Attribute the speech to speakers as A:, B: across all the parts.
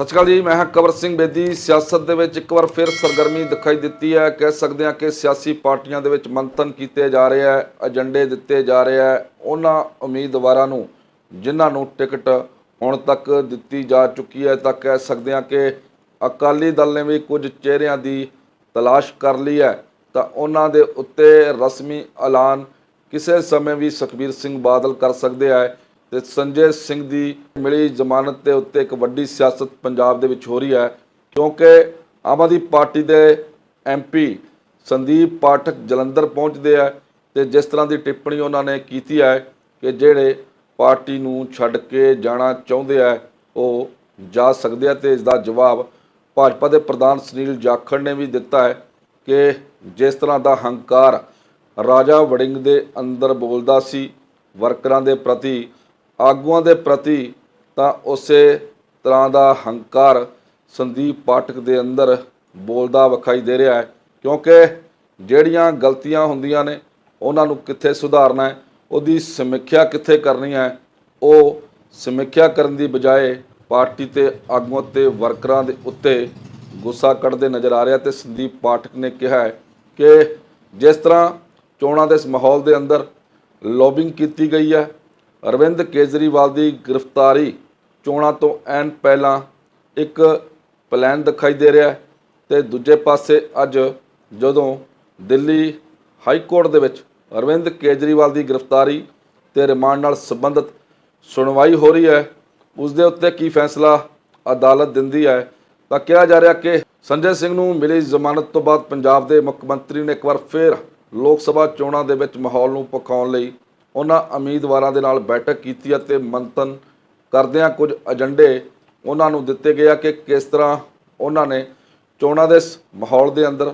A: ਸਤਿ ਸ਼੍ਰੀ ਅਕਾਲ ਜੀ, ਮੈਂ ਹਾਂ ਕਵਰ ਸਿੰਘ ਬੇਦੀ। ਸਿਆਸਤ ਦੇ ਵਿੱਚ ਇੱਕ ਵਾਰ ਫਿਰ ਸਰਗਰਮੀ ਦਿਖਾਈ ਦਿੱਤੀ ਹੈ। ਕਹਿ ਸਕਦੇ ਹਾਂ ਕਿ ਸਿਆਸੀ ਪਾਰਟੀਆਂ ਦੇ ਵਿੱਚ ਮੰਥਨ ਕੀਤੇ ਜਾ ਰਹੇ ਹੈ, ਏਜੰਡੇ ਦਿੱਤੇ ਜਾ ਰਹੇ ਹੈ। ਉਹਨਾਂ ਉਮੀਦਵਾਰਾਂ ਨੂੰ, ਜਿਨ੍ਹਾਂ ਨੂੰ ਟਿਕਟ ਹੁਣ ਤੱਕ ਦਿੱਤੀ ਜਾ ਚੁੱਕੀ ਹੈ, ਤਾਂ ਕਹਿ ਸਕਦੇ ਹਾਂ ਕਿ ਅਕਾਲੀ ਦਲ ਨੇ ਵੀ ਕੁਝ ਚਿਹਰਿਆਂ ਦੀ ਤਲਾਸ਼ ਕਰ ਲਈ ਹੈ। ਤਾਂ ਉਹਨਾਂ ਦੇ ਉੱਤੇ ਰਸਮੀ ਐਲਾਨ ਕਿਸੇ ਸਮੇਂ ਵੀ ਸੁਖਬੀਰ ਸਿੰਘ ਬਾਦਲ ਕਰ ਸਕਦੇ ਹੈ। ਤੇ ਸੰਜੇ ਸਿੰਘ ਦੀ ਮਿਲੀ ਜ਼ਮਾਨਤ ਦੇ ਉੱਤੇ ਇੱਕ ਵੱਡੀ ਸਿਆਸਤ ਪੰਜਾਬ ਦੇ ਵਿੱਚ ਹੋ ਰਹੀ ਹੈ, ਕਿਉਂਕਿ ਆਮ ਆਦਮੀ ਪਾਰਟੀ ਦੇ ਐਮਪੀ ਸੰਦੀਪ ਪਾਠਕ ਜਲੰਧਰ ਪਹੁੰਚਦੇ ਆ ਤੇ ਜਿਸ ਤਰ੍ਹਾਂ ਦੀ ਟਿੱਪਣੀ ਉਹਨਾਂ ਨੇ ਕੀਤੀ ਹੈ ਕਿ ਜਿਹੜੇ ਪਾਰਟੀ ਨੂੰ ਛੱਡ ਕੇ ਜਾਣਾ ਚਾਹੁੰਦੇ ਆ, ਉਹ ਜਾ ਸਕਦੇ ਆ ਤੇ ਇਸ ਦਾ ਜਵਾਬ ਭਾਜਪਾ ਦੇ ਪ੍ਰਧਾਨ ਸੁਨੀਲ ਜਾਖੜ ਨੇ ਵੀ ਦਿੱਤਾ ਹੈ ਕਿ ਜਿਸ ਤਰ੍ਹਾਂ ਦਾ ਹੰਕਾਰ ਰਾਜਾ ਵੜਿੰਗ ਦੇ ਅੰਦਰ ਬੋਲਦਾ ਸੀ, ਵਰਕਰਾਂ ਦੇ ਪ੍ਰਤੀ ਆਗੂਆਂ ਦੇ ਪ੍ਰਤੀ ਤਾਂ ਉਸੇ ਤਰ੍ਹਾਂ ਦਾ ਹੰਕਾਰ ਸੰਦੀਪ ਪਾਠਕ ਦੇ ਅੰਦਰ ਬੋਲਦਾ ਵਿਖਾਈ ਦੇ ਰਿਹਾ ਹੈ, ਕਿਉਂਕਿ ਜਿਹੜੀਆਂ ਗਲਤੀਆਂ ਹੁੰਦੀਆਂ ਨੇ, ਉਹਨਾਂ ਨੂੰ ਕਿੱਥੇ ਸੁਧਾਰਨਾ ਹੈ, ਉਹਦੀ ਸਮੀਖਿਆ ਕਿੱਥੇ ਕਰਨੀ ਹੈ, ਉਹ ਸਮੀਖਿਆ ਕਰਨ ਦੀ ਬਜਾਏ ਪਾਰਟੀ ਤੇ ਆਗੂਆਂ ਤੇ ਵਰਕਰਾਂ ਦੇ ਉੱਤੇ ਗੁੱਸਾ ਕੱਢਦੇ ਨਜ਼ਰ ਆ ਰਿਹਾ ਤੇ ਸੰਦੀਪ ਪਾਠਕ ਨੇ ਕਿਹਾ ਹੈ ਕਿ ਜਿਸ ਤਰ੍ਹਾਂ ਚੋਣਾਂ ਦੇ ਇਸ ਮਾਹੌਲ ਦੇ ਅੰਦਰ ਲੌਬਿੰਗ ਕੀਤੀ ਗਈ ਹੈ ਅਰਵਿੰਦ ਕੇਜਰੀਵਾਲ ਦੀ ਗ੍ਰਿਫਤਾਰੀ ਚੋਣਾਂ ਤੋਂ ਐਨ ਪਹਿਲਾਂ ਇੱਕ ਪਲਾਨ ਦਿਖਾਈ ਦੇ ਰਿਹਾ ਹੈ ਤੇ ਦੂਜੇ ਪਾਸੇ ਅੱਜ ਜਦੋਂ ਦਿੱਲੀ ਹਾਈ ਕੋਰਟ ਦੇ ਵਿੱਚ ਅਰਵਿੰਦ ਕੇਜਰੀਵਾਲ ਦੀ ਗ੍ਰਿਫਤਾਰੀ ਤੇ ਰਿਮਾਂਡ ਨਾਲ ਸੰਬੰਧਿਤ ਸੁਣਵਾਈ ਹੋ ਰਹੀ ਹੈ ਉਸ ਦੇ ਉੱਤੇ ਕੀ ਫੈਸਲਾ ਅਦਾਲਤ ਦਿੰਦੀ ਹੈ, ਤਾਂ ਕਿਹਾ ਜਾ ਰਿਹਾ ਕਿ ਸੰਜੇ ਸਿੰਘ ਨੂੰ ਮਿਲੀ ਜ਼ਮਾਨਤ ਤੋਂ ਬਾਅਦ ਪੰਜਾਬ ਦੇ ਮੁੱਖ ਮੰਤਰੀ ਨੇ ਇੱਕ ਵਾਰ ਫਿਰ ਲੋਕ ਸਭਾ ਚੋਣਾਂ ਦੇ ਵਿੱਚ ਮਾਹੌਲ ਨੂੰ ਪਕਾਉਣ ਲਈ ਉਹਨਾਂ ਉਮੀਦਵਾਰਾਂ ਦੇ ਨਾਲ ਬੈਠਕ ਕੀਤੀ ਅਤੇ ਮੰਥਨ ਕਰਦਿਆਂ ਕੁਝ ਏਜੰਡੇ ਉਹਨਾਂ ਨੂੰ ਦਿੱਤੇ ਗਏ ਆ ਕਿ ਕਿਸ ਤਰ੍ਹਾਂ ਉਹਨਾਂ ਨੇ ਚੋਣਾਂ ਦੇ ਮਾਹੌਲ ਦੇ ਅੰਦਰ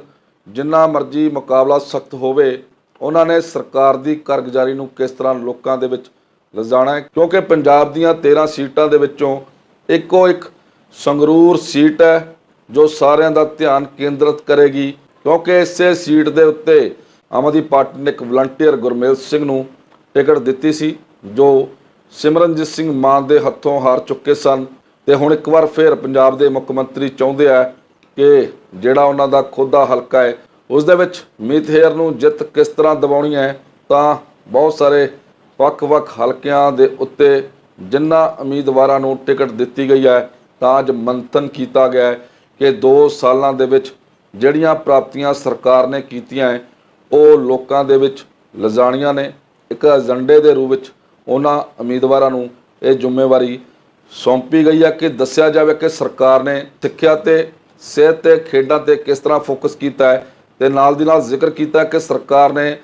A: ਜਿੰਨਾ ਮਰਜ਼ੀ ਮੁਕਾਬਲਾ ਸਖਤ ਹੋਵੇ, ਉਹਨਾਂ ਨੇ ਸਰਕਾਰ ਦੀ ਕਾਰਗੁਜ਼ਾਰੀ ਨੂੰ ਕਿਸ ਤਰ੍ਹਾਂ ਲੋਕਾਂ ਦੇ ਵਿੱਚ ਲਿਜਾਣਾ ਹੈ? ਕਿਉਂਕਿ ਪੰਜਾਬ ਦੀਆਂ 13 ਸੀਟਾਂ ਦੇ ਵਿੱਚੋਂ ਇੱਕੋ ਇੱਕ ਸੰਗਰੂਰ ਸੀਟ ਹੈ, ਜੋ ਸਾਰਿਆਂ ਦਾ ਧਿਆਨ ਕੇਂਦਰਿਤ ਕਰੇਗੀ। ਕਿਉਂਕਿ ਇਸੇ ਸੀਟ ਦੇ ਉੱਤੇ ਆਮ ਆਦਮੀ ਪਾਰਟੀ ਨੇ ਇੱਕ ਵਲੰਟੀਅਰ ਗੁਰਮੇਲ ਸਿੰਘ ਨੂੰ ਟਿਕਟ ਦਿੱਤੀ ਸੀ, ਜੋ ਸਿਮਰਨਜੀਤ ਸਿੰਘ ਮਾਨ ਦੇ ਹੱਥੋਂ ਹਾਰ ਚੁੱਕੇ ਸਨ। ਤੇ ਹੁਣ ਇੱਕ ਵਾਰ ਫਿਰ ਪੰਜਾਬ ਦੇ ਮੁੱਖ ਮੰਤਰੀ ਚਾਹੁੰਦੇ ਆ ਕਿ ਜਿਹੜਾ ਉਹਨਾਂ ਦਾ ਖੁਦ ਦਾ ਹਲਕਾ ਹੈ, ਉਸ ਦੇ ਵਿੱਚ ਮੀਤ ਹੇਅਰ ਨੂੰ ਜਿੱਤ ਕਿਸ ਤਰ੍ਹਾਂ ਦਿਵਾਉਣੀ ਹੈ, ਤਾਂ ਬਹੁਤ ਸਾਰੇ ਵੱਖ-ਵੱਖ ਹਲਕਿਆਂ ਦੇ ਉੱਤੇ ਜਿਨ੍ਹਾਂ ਉਮੀਦਵਾਰਾਂ ਨੂੰ ਟਿਕਟ ਦਿੱਤੀ ਗਈ ਹੈ, ਤਾਂ ਅੱਜ ਮੰਥਨ ਕੀਤਾ ਗਿਆ ਕਿ 2 ਸਾਲਾਂ ਦੇ ਵਿੱਚ ਜਿਹੜੀਆਂ ਪ੍ਰਾਪਤੀਆਂ ਸਰਕਾਰ ਨੇ ਕੀਤੀਆਂ ਹੈ, ਉਹ ਲੋਕਾਂ ਦੇ ਵਿੱਚ ਲਿਜਾਣੀਆਂ ਨੇ। ਇੱਕ ਏਜੰਡੇ ਦੇ ਰੂਪ ਵਿੱਚ ਉਹਨਾਂ ਉਮੀਦਵਾਰਾਂ ਨੂੰ ਇਹ ਜ਼ਿੰਮੇਵਾਰੀ ਸੌਂਪੀ ਗਈ ਹੈ ਕਿ ਦੱਸਿਆ ਜਾਵੇ ਕਿ ਸਰਕਾਰ ਨੇ ਸਿੱਖਿਆ ਤੇ ਸਿਹਤ ਤੇ ਖੇਡਾਂ ਤੇ ਕਿਸ ਤਰ੍ਹਾਂ ਫੋਕਸ ਕੀਤਾ ਹੈ ਤੇ ਨਾਲ ਦੀ ਨਾਲ ਜ਼ਿਕਰ ਕੀਤਾ ਕਿ ਸਰਕਾਰ ਨੇ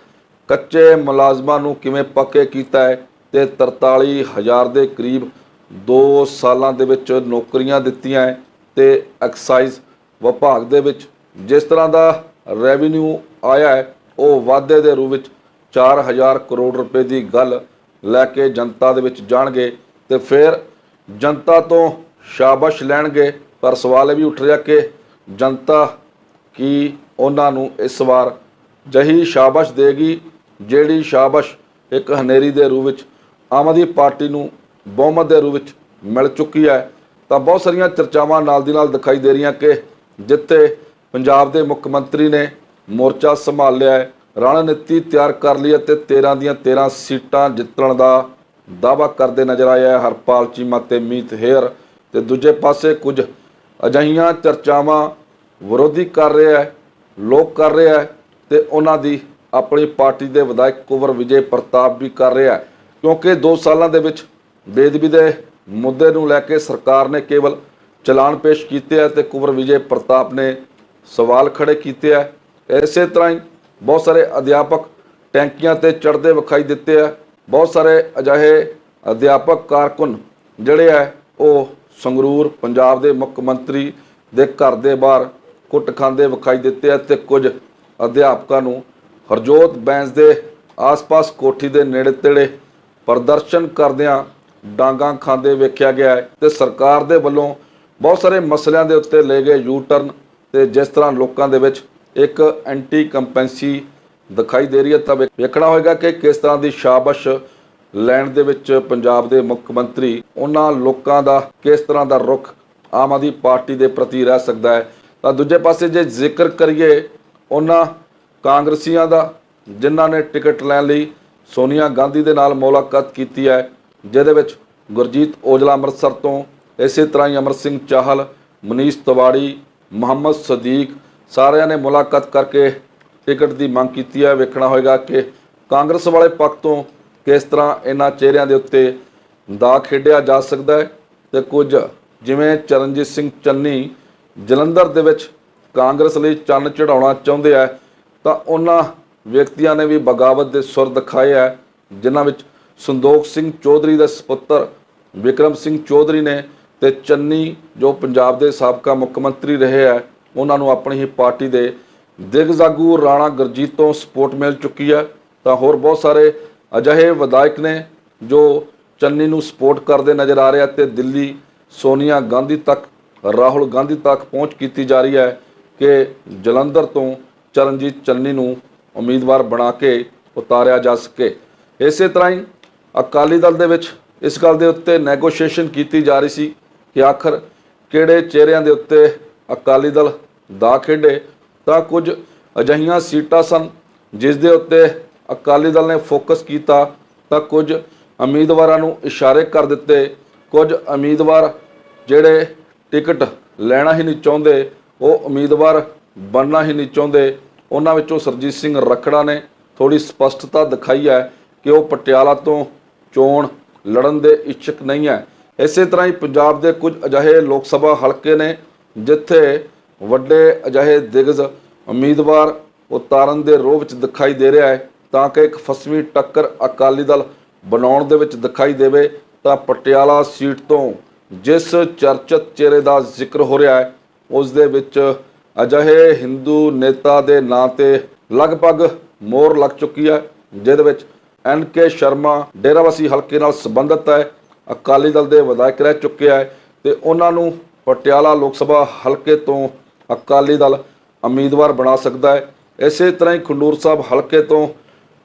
A: ਕੱਚੇ ਮੁਲਾਜ਼ਮਾਂ ਨੂੰ ਕਿਵੇਂ ਪੱਕੇ ਕੀਤਾ ਹੈ ਤੇ 43000 ਦੇ ਕਰੀਬ 2 ਸਾਲਾਂ ਦੇ ਵਿੱਚ ਨੌਕਰੀਆਂ ਦਿੱਤੀਆਂ ਹੈ ਤੇ ਐਕਸਾਈਜ਼ ਵਿਭਾਗ ਦੇ ਵਿੱਚ ਜਿਸ ਤਰ੍ਹਾਂ ਦਾ ਰੈਵਨਿਊ ਆਇਆ ਹੈ, ਉਹ ਵਾਧੇ ਦੇ ਰੂਪ ਵਿੱਚ 4000 ਕਰੋੜ ਰੁਪਏ ਦੀ ਗੱਲ ਲੈ ਕੇ ਜਨਤਾ ਦੇ ਵਿੱਚ ਜਾਣਗੇ ਤੇ ਫਿਰ ਜਨਤਾ ਤੋਂ ਸ਼ਾਬਾਸ਼ ਲੈਣਗੇ। ਪਰ ਸਵਾਲ ਇਹ ਵੀ ਉੱਠ ਰਿਹਾ ਕਿ ਜਨਤਾ ਕੀ ਉਹਨਾਂ ਨੂੰ ਇਸ ਵਾਰ ਜਹੀ ਸ਼ਾਬਾਸ਼ ਦੇਗੀ, ਜਿਹੜੀ ਸ਼ਾਬਾਸ਼ ਇੱਕ ਹਨੇਰੀ ਦੇ ਰੂਪ ਵਿੱਚ, ਆਮ ਆਦਮੀ ਪਾਰਟੀ ਨੂੰ ਬਹੁਮਤ ਦੇ ਰੂਪ ਵਿੱਚ ਮਿਲ ਚੁੱਕੀ ਹੈ। ਤਾਂ ਬਹੁਤ ਸਾਰੀਆਂ ਚਰਚਾਵਾਂ ਨਾਲ ਦੀ ਨਾਲ ਦਿਖਾਈ ਦੇ ਰਹੀਆਂ ਕਿ ਜਿੱਥੇ ਪੰਜਾਬ ਦੇ ਮੁੱਖ ਮੰਤਰੀ ਨੇ ਮੋਰਚਾ ਸੰਭਾਲ ਲਿਆ ਹੈ ਰਣਨੀਤੀ ਤਿਆਰ ਕਰ ਲਈ ਅਤੇ 13 ਦੀਆਂ 13 ਸੀਟਾਂ ਜਿੱਤਣ ਦਾ ਦਾਅਵਾ ਕਰਦੇ ਨਜ਼ਰ ਆਇਆ ਹੈ। ਹਰਪਾਲ ਚੀਮਾ ਤੇ ਮੀਤ ਹੇਅਰ ਤੇ ਦੂਜੇ ਪਾਸੇ ਕੁਝ ਅਜਿਹੀਆਂ ਚਰਚਾਵਾਂ ਵਿਰੋਧੀ ਕਰ ਰਿਹਾ ਹੈ, ਲੋਕ ਕਰ ਰਿਹਾ ਹੈ ਤੇ ਉਹਨਾਂ ਦੀ ਆਪਣੀ ਪਾਰਟੀ ਦੇ ਵਿਧਾਇਕ ਕੁਵਰ ਵਿਜੇ ਪ੍ਰਤਾਪ ਵੀ ਕਰ ਰਿਹਾ ਹੈ। ਕਿਉਂਕਿ 2 ਸਾਲਾਂ ਦੇ ਵਿੱਚ ਬੇਦਬੀ ਦੇ ਮੁੱਦੇ ਨੂੰ ਲੈ ਕੇ ਸਰਕਾਰ ਨੇ ਕੇਵਲ ਚਲਾਨ ਪੇਸ਼ ਕੀਤੇ ਹੈ ਤੇ ਕੁਵਰ ਵਿਜੇ ਪ੍ਰਤਾਪ ਨੇ ਸਵਾਲ ਖੜੇ ਕੀਤੇ ਹੈ। ਇਸੇ ਤਰ੍ਹਾਂ ਹੀ ਬਹੁਤ ਸਾਰੇ ਅਧਿਆਪਕ ਟੈਂਕੀਆਂ ਤੇ ਚੜਦੇ ਵਿਖਾਈ ਦਿੱਤੇ ਆ। ਬਹੁਤ ਸਾਰੇ ਅਜਿਹੇ ਅਧਿਆਪਕ ਕਾਰਕੁਨ ਜਿਹੜੇ ਆ, ਉਹ ਸੰਗਰੂਰ ਪੰਜਾਬ ਦੇ ਮੁੱਖ ਮੰਤਰੀ ਦੇ ਘਰ ਦੇ ਬਾਹਰ ਕੁੱਟ ਖਾਂਦੇ ਵਿਖਾਈ ਦਿੱਤੇ ਆ ਤੇ ਕੁਝ ਅਧਿਆਪਕਾਂ ਨੂੰ ਹਰਜੋਤ ਬੈਂਸ ਦੇ ਆਸ-ਪਾਸ ਕੋਠੀ ਦੇ ਨੇੜੇ ਤੇੜੇ ਪ੍ਰਦਰਸ਼ਨ ਕਰਦਿਆਂ ਡਾਂਗਾਂ ਖਾਂਦੇ ਵੇਖਿਆ ਗਿਆ ਹੈ ਤੇ ਸਰਕਾਰ ਦੇ ਵੱਲੋਂ ਬਹੁਤ ਸਾਰੇ ਮਸਲਿਆਂ ਦੇ ਉੱਤੇ ਲਏ ਗਏ ਯੂ ਟਰਨ ਤੇ ਜਿਸ ਤਰ੍ਹਾਂ ਲੋਕਾਂ ਦੇ ਵਿੱਚ ਇੱਕ ਐਂਟੀ ਕੰਪੈਂਸੀ ਦਿਖਾਈ ਦੇ ਰਹੀ ਹੈ। ਤਾਂ ਵੇ- ਵੇਖਣਾ ਹੋਏਗਾ ਕਿ ਕਿਸ ਤਰ੍ਹਾਂ ਦੀ ਸ਼ਾਬਾਸ਼ ਲੈਣ ਦੇ ਵਿੱਚ ਪੰਜਾਬ ਦੇ ਮੁੱਖ ਮੰਤਰੀ, ਉਹਨਾਂ ਲੋਕਾਂ ਦਾ ਕਿਸ ਤਰ੍ਹਾਂ ਦਾ ਰੁਖ ਆਮ ਆਦਮੀ ਪਾਰਟੀ ਦੇ ਪ੍ਰਤੀ ਰਹਿ ਸਕਦਾ ਹੈ। ਤਾਂ ਦੂਜੇ ਪਾਸੇ ਜੇ ਜ਼ਿਕਰ ਕਰੀਏ ਉਹਨਾਂ ਕਾਂਗਰਸੀਆਂ ਦਾ, ਜਿਨ੍ਹਾਂ ਨੇ ਟਿਕਟ ਲੈਣ ਲਈ ਸੋਨੀਆ ਗਾਂਧੀ ਦੇ ਨਾਲ ਮੁਲਾਕਾਤ ਕੀਤੀ ਹੈ, ਜਿਹਦੇ ਵਿੱਚ ਗੁਰਜੀਤ ਔਜਲਾ ਅੰਮ੍ਰਿਤਸਰ ਤੋਂ, ਇਸੇ ਤਰ੍ਹਾਂ ਹੀ ਅਮਰ ਸਿੰਘ ਚਾਹਲ, ਮਨੀਸ਼ ਤਿਵਾੜੀ, ਮੁਹੰਮਦ ਸਦੀਕ ਸਾਰਿਆਂ ਨੇ ਮੁਲਾਕਾਤ ਕਰਕੇ ਟਿਕਟ ਦੀ ਮੰਗ ਕੀਤੀ ਹੈ। ਵੇਖਣਾ ਹੋਏਗਾ ਕਿ ਕਾਂਗਰਸ ਵਾਲੇ ਪੱਖ ਤੋਂ ਕਿਸ ਤਰ੍ਹਾਂ ਇਹਨਾਂ ਚਿਹਰਿਆਂ ਦੇ ਉੱਤੇ ਦਾ ਖੇਡਿਆ ਜਾ ਸਕਦਾ ਹੈ ਤੇ ਕੁਝ ਜਿਵੇਂ ਚਰਨਜੀਤ ਸਿੰਘ ਚੰਨੀ ਜਲੰਧਰ ਦੇ ਵਿੱਚ ਕਾਂਗਰਸ ਲਈ ਚੰਨ ਚੜਾਉਣਾ ਚਾਹੁੰਦੇ ਆ, ਤਾਂ ਉਹਨਾਂ ਵਿਅਕਤੀਆਂ ਨੇ ਵੀ ਬਗਾਵਤ ਦੇ ਸੁਰ ਦਿਖਾਏ ਆ, ਜਿਨ੍ਹਾਂ ਵਿੱਚ ਸੰਦੋਖ ਸਿੰਘ ਚੌਧਰੀ ਦਾ ਸੁਪੁੱਤਰ ਵਿਕਰਮ ਸਿੰਘ ਚੌਧਰੀ ਨੇ ਤੇ ਚੰਨੀ ਜੋ ਪੰਜਾਬ ਦੇ ਸਾਬਕਾ ਮੁੱਖ ਮੰਤਰੀ ਰਹੇ ਆ ਉਹਨਾਂ ਨੂੰ ਆਪਣੀ ਹੀ ਪਾਰਟੀ ਦੇ ਦਿਗਜ਼ਾਗੂ ਰਾਣਾ ਗੁਰਜੀਤ ਤੋਂ ਸਪੋਰਟ ਮਿਲ ਚੁੱਕੀ ਹੈ। ਤਾਂ ਹੋਰ ਬਹੁਤ ਸਾਰੇ ਅਜਿਹੇ ਵਿਧਾਇਕ ਨੇ ਜੋ ਚੰਨੀ ਨੂੰ ਸਪੋਰਟ ਕਰਦੇ ਨਜ਼ਰ ਆ ਰਿਹਾ ਆ ਤੇ ਦਿੱਲੀ ਸੋਨੀਆ ਗਾਂਧੀ ਤੱਕ, ਰਾਹੁਲ ਗਾਂਧੀ ਤੱਕ ਪਹੁੰਚ ਕੀਤੀ ਜਾ ਰਹੀ ਹੈ ਕਿ ਜਲੰਧਰ ਤੋਂ ਚਰਨਜੀਤ ਚੰਨੀ ਨੂੰ ਉਮੀਦਵਾਰ ਬਣਾ ਕੇ ਉਤਾਰਿਆ ਜਾ ਸਕੇ। ਇਸੇ ਤਰ੍ਹਾਂ ਹੀ ਅਕਾਲੀ ਦਲ ਦੇ ਵਿੱਚ ਇਸ ਗੱਲ ਦੇ ਉੱਤੇ ਨੈਗੋਸ਼ੀਏਸ਼ਨ ਕੀਤੀ ਜਾ ਰਹੀ ਸੀ ਕਿ ਆਖਰ ਕਿਹੜੇ ਚਿਹਰਿਆਂ ਦੇ ਉੱਤੇ ਅਕਾਲੀ ਦਲ ਦਾ ਖੇਡੇ ਤਾਂ ਕੁਝ ਅਜਿਹੀਆਂ ਸੀਟਾਂ ਸਨ ਜਿਸ ਦੇ ਉੱਤੇ ਅਕਾਲੀ ਦਲ ਨੇ ਫੋਕਸ ਕੀਤਾ ਤਾਂ ਕੁਝ ਉਮੀਦਵਾਰਾਂ ਨੂੰ ਇਸ਼ਾਰੇ ਕਰ ਦਿੱਤੇ। ਕੁਝ ਉਮੀਦਵਾਰ ਜਿਹੜੇ ਟਿਕਟ ਲੈਣਾ ਹੀ ਨਹੀਂ ਚਾਹੁੰਦੇ, ਉਹ ਉਮੀਦਵਾਰ ਬਣਨਾ ਹੀ ਨਹੀਂ ਚਾਹੁੰਦੇ। ਉਹਨਾਂ ਵਿੱਚੋਂ ਸਰਜੀਤ ਸਿੰਘ ਰਖੜਾ ਨੇ ਥੋੜੀ ਸਪਸ਼ਟਤਾ ਦਿਖਾਈ ਹੈ ਕਿ ਉਹ ਪਟਿਆਲਾ ਤੋਂ ਚੋਣ ਲੜਨ ਦੇ ਇੱਛਕ ਨਹੀਂ ਹੈ। ਇਸੇ ਤਰ੍ਹਾਂ ਹੀ ਪੰਜਾਬ ਦੇ ਕੁਝ ਅਜਿਹੇ ਲੋਕ ਸਭਾ ਹਲਕੇ ਨੇ ਜਿੱਥੇ ਵੱਡੇ ਅਜਿਹੇ ਦਿਗਜ ਉਮੀਦਵਾਰ ਉਤਾਰਨ ਦੇ ਰੋਹ ਵਿੱਚ ਦਿਖਾਈ ਦੇ ਰਿਹਾ ਹੈ, ਤਾਂ ਕਿ ਇੱਕ ਫਸਵੀਂ ਟੱਕਰ ਅਕਾਲੀ ਦਲ ਬਣਾਉਣ ਦੇ ਵਿੱਚ ਦਿਖਾਈ ਦੇਵੇ, ਤਾਂ ਪਟਿਆਲਾ ਸੀਟ ਤੋਂ ਜਿਸ ਚਰਚਿਤ ਚਿਹਰੇ ਦਾ ਜ਼ਿਕਰ ਹੋ ਰਿਹਾ ਹੈ, ਉਸ ਦੇ ਵਿੱਚ ਅਜਿਹੇ ਹਿੰਦੂ ਨੇਤਾ ਦੇ ਨਾਂ ਤੇ ਲਗਭਗ ਮੋਹਰ ਲੱਗ ਚੁੱਕੀ ਹੈ, ਜਿਹਦੇ ਵਿੱਚ ਐਨ ਕੇ ਸ਼ਰਮਾ ਡੇਰਾਵਾਸੀ ਹਲਕੇ ਨਾਲ ਸੰਬੰਧਿਤ ਹੈ, ਅਕਾਲੀ ਦਲ ਦੇ ਵਿਧਾਇਕ ਰਹਿ ਚੁੱਕੇ ਹੈ ਤੇ ਉਹਨਾਂ ਨੂੰ ਪਟਿਆਲਾ ਲੋਕ ਸਭਾ ਹਲਕੇ ਤੋਂ ਅਕਾਲੀ ਦਲ ਉਮੀਦਵਾਰ ਬਣਾ ਸਕਦਾ ਹੈ। ਇਸੇ ਤਰ੍ਹਾਂ ਹੀ ਖੰਡੂਰ ਸਾਹਿਬ ਹਲਕੇ ਤੋਂ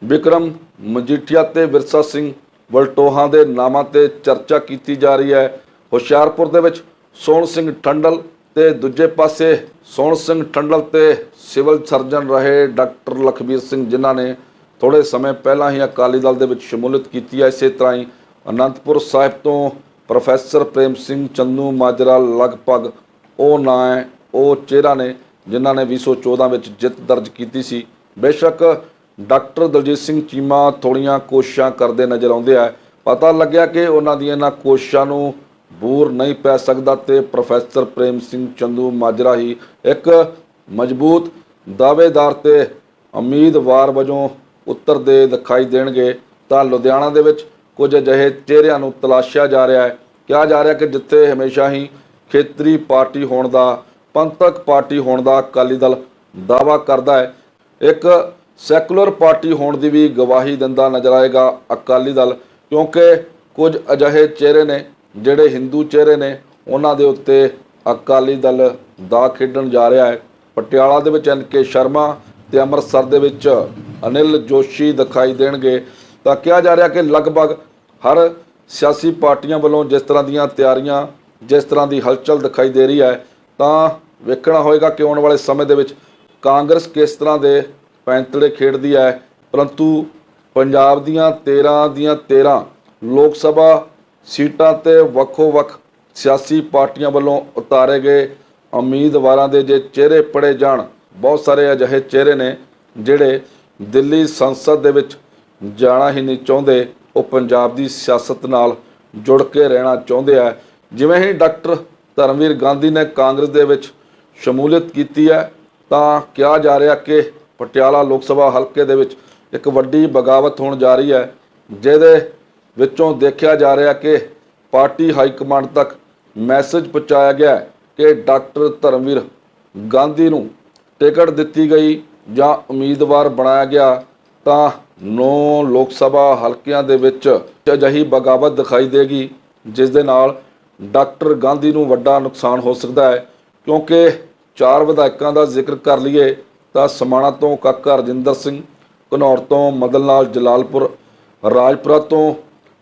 A: ਵਿਕਰਮ ਮਜੀਠੀਆ ਤੇ ਵਿਰਸਾ ਸਿੰਘ ਵਲਟੋਹਾਂ ਦੇ ਨਾਮਾਂ ਤੇ ਚਰਚਾ ਕੀਤੀ ਜਾ ਰਹੀ ਹੈ। ਹੁਸ਼ਿਆਰਪੁਰ ਦੇ ਵਿੱਚ ਸੋਹਣ ਸਿੰਘ ਟੰਡਲ ਤੇ ਦੂਜੇ ਪਾਸੇ ਸੋਹਣ ਸਿੰਘ ਟੰਡਲ ਤੇ ਸਿਵਲ ਸਰਜਨ ਰਹੇ ਡਾਕਟਰ ਲਖਬੀਰ ਸਿੰਘ, ਜਿਨ੍ਹਾਂ ਨੇ ਥੋੜੇ ਸਮੇਂ ਪਹਿਲਾਂ ਹੀ ਅਕਾਲੀ ਦਲ ਦੇ ਵਿੱਚ ਸ਼ਮੂਲੀਅਤ ਕੀਤੀ ਹੈ। ਇਸੇ ਤਰ੍ਹਾਂ ਹੀ ਅਨੰਦਪੁਰ ਸਾਹਿਬ ਤੋਂ ਪ੍ਰੋਫੈਸਰ ਪ੍ਰੇਮ ਸਿੰਘ ਚੰਨੂ ਮਾਜਰਾ ਲਗਭਗ ਉਹ ਨਾਂ ਹੈ, ਉਹ ਚਿਹਰਾ ਨੇ ਜਿਨ੍ਹਾਂ ਨੇ 2014 ਵਿੱਚ ਜਿੱਤ ਦਰਜ ਕੀਤੀ ਸੀ। ਬੇਸ਼ੱਕ ਡਾਕਟਰ ਦਲਜੀਤ ਸਿੰਘ ਚੀਮਾ ਥੋੜੀਆਂ ਕੋਸ਼ਿਸ਼ਾਂ ਕਰਦੇ ਨਜ਼ਰ ਆਉਂਦੇ ਆ। ਪਤਾ ਲੱਗਿਆ ਕਿ ਉਹਨਾਂ ਦੀਆਂ ਇਹਨਾਂ ਕੋਸ਼ਿਸ਼ਾਂ ਨੂੰ ਬੂਰ ਨਹੀਂ ਪੈ ਸਕਦਾ ਤੇ ਪ੍ਰੋਫੈਸਰ ਪ੍ਰੇਮ ਸਿੰਘ ਚੰਦੂ ਮਾਜਰਾ ਹੀ ਇੱਕ ਮਜ਼ਬੂਤ ਦਾਅਵੇਦਾਰ ਤੇ ਉਮੀਦਵਾਰ ਵਜੋਂ ਉੱਤਰਦੇ ਦਿਖਾਈ ਦੇਣਗੇ। ਤਾਂ ਲੁਧਿਆਣਾ ਦੇ ਵਿੱਚ ਕੁਝ ਅਜਿਹੇ ਚਿਹਰਿਆਂ ਨੂੰ ਤਲਾਸ਼ਿਆ ਜਾ ਰਿਹਾ ਹੈ। ਕਿਹਾ ਜਾ ਰਿਹਾ ਕਿ ਜਿੱਥੇ ਹਮੇਸ਼ਾ ਹੀ ਖੇਤਰੀ ਪਾਰਟੀ ਹੋਣ ਦਾ, ਪੰਥਕ ਪਾਰਟੀ ਹੋਣ ਦਾ ਅਕਾਲੀ ਦਲ ਦਾਵਾ ਕਰਦਾ ਹੈ, ਇੱਕ ਸੈਕੂਲਰ ਪਾਰਟੀ ਹੋਣ ਦੀ ਵੀ ਗਵਾਹੀ ਦਿੰਦਾ ਨਜ਼ਰ ਆਏਗਾ ਅਕਾਲੀ ਦਲ, ਕਿਉਂਕਿ ਕੁਝ ਅਜਿਹੇ ਚਿਹਰੇ ਨੇ ਜਿਹੜੇ ਹਿੰਦੂ ਚਿਹਰੇ ਨੇ, ਉਹਨਾਂ ਦੇ ਉੱਤੇ ਅਕਾਲੀ ਦਲ ਦਾ ਖੇਡਣ ਜਾ ਰਿਹਾ ਹੈ। ਪਟਿਆਲਾ ਦੇ ਵਿੱਚ ਐਨ ਕੇ ਸ਼ਰਮਾ ਤੇ ਅੰਮ੍ਰਿਤਸਰ ਦੇ ਵਿੱਚ ਅਨਿਲ ਜੋਸ਼ੀ ਦਿਖਾਈ ਦੇਣਗੇ। ਤਾਂ ਕਿਹਾ ਜਾ ਰਿਹਾ ਕਿ ਲਗਭਗ ਹਰ ਸਿਆਸੀ ਪਾਰਟੀਆਂ ਵੱਲੋਂ ਜਿਸ ਤਰ੍ਹਾਂ ਦੀਆਂ ਤਿਆਰੀਆਂ, ਜਿਸ ਤਰ੍ਹਾਂ ਦੀ ਹਲਚਲ ਦਿਖਾਈ ਦੇ ਰਹੀ ਹੈ, ਤਾਂ ਵੇਖਣਾ ਹੋਏਗਾ ਕਿ ਆਉਣ ਵਾਲੇ ਸਮੇਂ ਦੇ ਵਿੱਚ ਕਾਂਗਰਸ ਕਿਸ ਤਰ੍ਹਾਂ ਦੇ ਪੈਂਤੜੇ ਖੇਡਦੀ ਹੈ। ਪਰੰਤੂ ਪੰਜਾਬ ਦੀਆਂ 13 ਦੀਆਂ 13 ਲੋਕ ਸਭਾ ਸੀਟਾਂ ਤੇ ਵੱਖੋ-ਵੱਖ ਸਿਆਸੀ ਪਾਰਟੀਆਂ ਵੱਲੋਂ ਉਤਾਰੇ ਗਏ ਉਮੀਦਵਾਰਾਂ ਦੇ ਜੇ ਚਿਹਰੇ ਪੜੇ ਜਾਣ, ਬਹੁਤ ਸਾਰੇ ਅਜਿਹੇ ਚਿਹਰੇ ਨੇ ਜਿਹੜੇ ਦਿੱਲੀ ਸੰਸਦ ਦੇ ਵਿੱਚ ਜਾਣਾ ਹੀ ਨਹੀਂ ਚਾਹੁੰਦੇ। ਉਹ ਪੰਜਾਬ ਦੀ ਸਿਆਸਤ ਨਾਲ ਜੁੜ ਕੇ ਰਹਿਣਾ ਚਾਹੁੰਦੇ ਆ। ਜਿਵੇਂ ਹੀ ਡਾਕਟਰ ਧਰਮਵੀਰ ਗਾਂਧੀ ਨੇ ਕਾਂਗਰਸ ਦੇ ਵਿੱਚ ਸ਼ਮੂਲੀਅਤ ਕੀਤੀ ਹੈ, ਤਾਂ ਕਿਹਾ ਜਾ ਰਿਹਾ ਕਿ ਪਟਿਆਲਾ ਲੋਕ ਸਭਾ ਹਲਕੇ ਦੇ ਵਿੱਚ ਇੱਕ ਵੱਡੀ ਬਗਾਵਤ ਹੋਣ ਜਾ ਰਹੀ ਹੈ, ਜਿਹਦੇ ਵਿੱਚੋਂ ਦੇਖਿਆ ਜਾ ਰਿਹਾ ਕਿ ਪਾਰਟੀ ਹਾਈ ਕਮਾਂਡ ਤੱਕ ਮੈਸੇਜ ਪਹੁੰਚਾਇਆ ਗਿਆ ਕਿ ਡਾਕਟਰ ਧਰਮਵੀਰ ਗਾਂਧੀ ਨੂੰ ਟਿਕਟ ਦਿੱਤੀ ਗਈ ਜਾਂ ਉਮੀਦਵਾਰ ਬਣਾਇਆ ਗਿਆ ਤਾਂ ਨੌ ਲੋਕ ਸਭਾ ਹਲਕਿਆਂ ਦੇ ਵਿੱਚ ਅਜਿਹੀ ਬਗਾਵਤ ਦਿਖਾਈ ਦੇਗੀ, ਜਿਸ ਦੇ ਨਾਲ ਡਾਕਟਰ ਗਾਂਧੀ ਨੂੰ ਵੱਡਾ ਨੁਕਸਾਨ ਹੋ ਸਕਦਾ ਹੈ। ਕਿਉਂਕਿ ਚਾਰ ਵਿਧਾਇਕਾਂ ਦਾ ਜ਼ਿਕਰ ਕਰ ਲਈਏ ਤਾਂ ਸਮਾਣਾ ਤੋਂ ਕਾਕਾ ਰਜਿੰਦਰ ਸਿੰਘ, ਘਨੌਰ ਤੋਂ ਮਦਨ ਲਾਲ ਜਲਾਲਪੁਰ, ਰਾਜਪੁਰਾ ਤੋਂ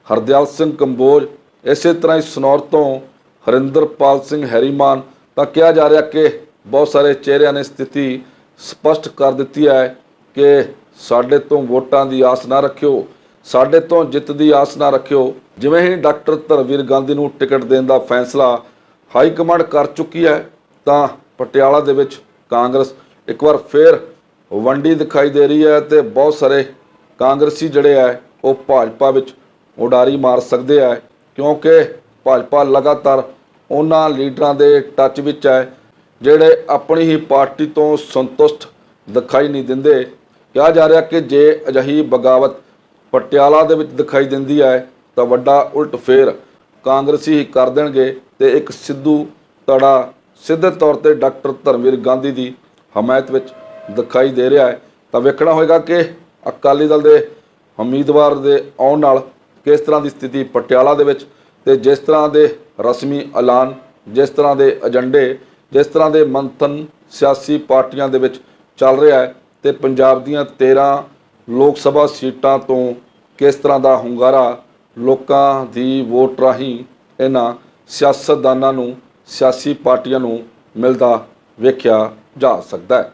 A: ਹਰਦਿਆਲ ਸਿੰਘ ਕੰਬੋਜ, ਇਸੇ ਤਰ੍ਹਾਂ ਹੀ ਸਨੌਰ ਤੋਂ ਹਰਿੰਦਰਪਾਲ ਸਿੰਘ ਹੈਰੀਮਾਨ। ਤਾਂ ਕਿਹਾ ਜਾ ਰਿਹਾ ਕਿ ਬਹੁਤ ਸਾਰੇ ਚਿਹਰਿਆਂ ਨੇ ਸਥਿਤੀ ਸਪਸ਼ਟ ਕਰ ਦਿੱਤੀ ਹੈ ਕਿ ਸਾਡੇ ਤੋਂ ਵੋਟਾਂ ਦੀ ਆਸ ਨਾ ਰੱਖਿਓ, ਸਾਡੇ ਤੋਂ ਜਿੱਤ ਦੀ ਆਸ ਨਾ ਰੱਖਿਓ। ਜਿਵੇਂ ਹੀ ਡਾਕਟਰ ਧਰਮਵੀਰ ਗਾਂਧੀ ਨੂੰ ਟਿਕਟ ਦੇਣ ਦਾ ਫੈਸਲਾ ਹਾਈ ਕਮਾਂਡ ਕਰ ਚੁੱਕੀ ਹੈ, ਤਾਂ ਪਟਿਆਲਾ ਦੇ ਵਿੱਚ ਕਾਂਗਰਸ ਇੱਕ ਵਾਰ ਫੇਰ ਵੰਡੀ ਦਿਖਾਈ ਦੇ ਰਹੀ ਹੈ ਤੇ ਬਹੁਤ ਸਾਰੇ ਕਾਂਗਰਸੀ ਜਿਹੜੇ ਹੈ, ਉਹ ਭਾਜਪਾ ਵਿੱਚ ਉਡਾਰੀ ਮਾਰ ਸਕਦੇ ਹੈ, ਕਿਉਂਕਿ ਭਾਜਪਾ ਲਗਾਤਾਰ ਉਹਨਾਂ ਲੀਡਰਾਂ ਦੇ ਟੱਚ ਵਿੱਚ ਹੈ, ਜਿਹੜੇ ਆਪਣੀ ਹੀ ਪਾਰਟੀ ਤੋਂ ਸੰਤੁਸ਼ਟ ਦਿਖਾਈ ਨਹੀਂ ਦਿੰਦੇ। ਕਿਹਾ ਜਾ ਰਿਹਾ ਕਿ ਜੇ ਅਜਿਹੀ ਬਗਾਵਤ ਪਟਿਆਲਾ ਦੇ ਵਿੱਚ ਦਿਖਾਈ ਦਿੰਦੀ ਹੈ, ਤਾਂ ਵੱਡਾ ਉਲਟ ਫੇਰ ਕਾਂਗਰਸੀ ਹੀ ਕਰ ਦੇਣਗੇ ਤੇ ਇੱਕ ਸਿੱਧੂ ਤੜਾ ਸਿੱਧੇ ਤੌਰ ਤੇ ਡਾਕਟਰ ਧਰਮਵੀਰ ਗਾਂਧੀ ਦੀ ਹਮਾਇਤ ਵਿੱਚ ਦਿਖਾਈ ਦੇ ਰਿਹਾ ਹੈ। ਤਾਂ ਵੇਖਣਾ ਹੋਏਗਾ ਕਿ ਅਕਾਲੀ ਦਲ ਦੇ ਉਮੀਦਵਾਰ ਦੇ ਆਉਣ ਨਾਲ ਕਿਸ ਤਰ੍ਹਾਂ ਦੀ ਸਥਿਤੀ ਪਟਿਆਲਾ ਦੇ ਵਿੱਚ ਤੇ ਜਿਸ ਤਰ੍ਹਾਂ ਦੇ ਰਸਮੀ ਐਲਾਨ, ਜਿਸ ਤਰ੍ਹਾਂ ਦੇ ਏਜੰਡੇ, ਜਿਸ ਤਰ੍ਹਾਂ ਦੇ ਮੰਥਨ ਸਿਆਸੀ ਪਾਰਟੀਆਂ ਦੇ ਵਿੱਚ ਚੱਲ ਰਿਹਾ ਹੈ ਤੇ ਪੰਜਾਬ ਦੀਆਂ 13 ਲੋਕ ਸਭਾ ਸੀਟਾਂ ਤੋਂ ਕਿਸ ਤਰ੍ਹਾਂ ਦਾ ਹੁੰਗਾਰਾ ਲੋਕਾਂ ਦੀ ਵੋਟ ਰਾਹੀਂ ਇਹਨਾਂ ਸਿਆਸਤਦਾਨਾਂ ਨੂੰ, ਸਿਆਸੀ ਪਾਰਟੀਆਂ ਨੂੰ ਮਿਲਦਾ ਵੇਖਿਆ ਜਾ ਸਕਦਾ ਹੈ।